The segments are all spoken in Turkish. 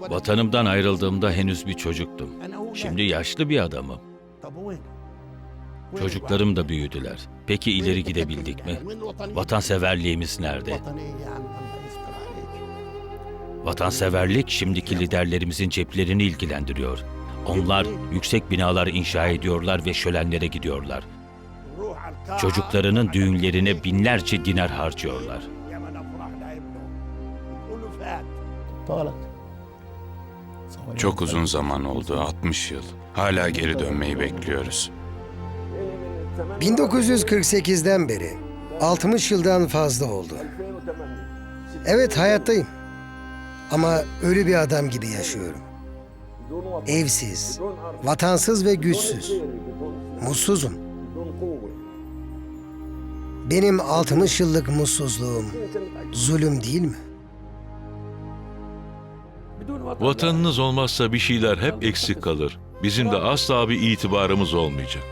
Vatanımdan ayrıldığımda henüz bir çocuktum. Şimdi yaşlı bir adamım. Çocuklarım da büyüdüler. Peki ileri gidebildik mi? Vatanseverliğimiz nerede? Vatanseverlik şimdiki liderlerimizin ceplerini ilgilendiriyor. Onlar yüksek binalar inşa ediyorlar ve şölenlere gidiyorlar. Çocuklarının düğünlerine binlerce dinar harcıyorlar. Çok uzun zaman oldu, 60 yıl. Hala geri dönmeyi bekliyoruz. 1948'den beri 60 yıldan fazla oldu. Evet hayattayım. Ama ölü bir adam gibi yaşıyorum. Evsiz, vatansız ve güçsüz. Mutsuzum. Benim 60 yıllık mutsuzluğum zulüm değil mi? Vatanınız olmazsa bir şeyler hep eksik kalır. Bizim de asla bir itibarımız olmayacak.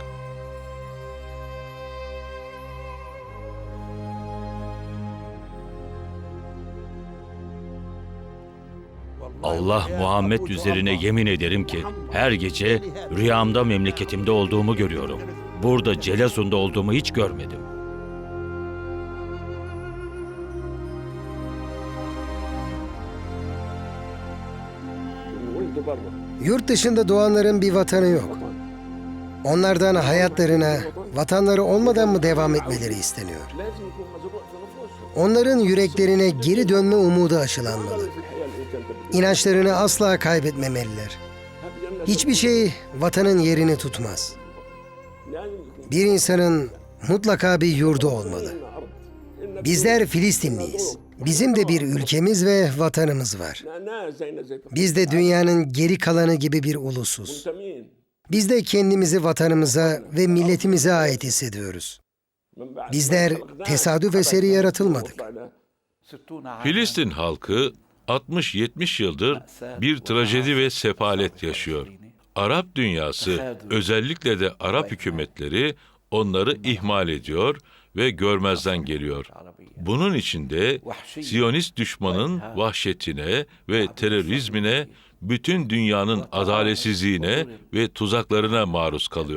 Allah Muhammed üzerine yemin ederim ki her gece rüyamda memleketimde olduğumu görüyorum. Burada Celazun'da olduğumu hiç görmedim. Yurt dışında doğanların bir vatanı yok. Onlardan hayatlarına, vatanları olmadan mı devam etmeleri isteniyor? Onların yüreklerine geri dönme umudu aşılanmalı. İnançlarını asla kaybetmemeliler. Hiçbir şey vatanın yerini tutmaz. Bir insanın mutlaka bir yurdu olmalı. Bizler Filistinliyiz. Bizim de bir ülkemiz ve vatanımız var. Biz de dünyanın geri kalanı gibi bir ulusuz. Biz de kendimizi vatanımıza ve milletimize ait hissediyoruz. Bizler tesadüf eseri yaratılmadık. Filistin halkı 60-70 yıldır bir trajedi ve sefalet yaşıyor. Arap dünyası, özellikle de Arap hükümetleri onları ihmal ediyor ve görmezden geliyor. Bunun içinde Siyonist düşmanın vahşetine ve terörizmine, bütün dünyanın adaletsizliğine ve tuzaklarına maruz kalıyor.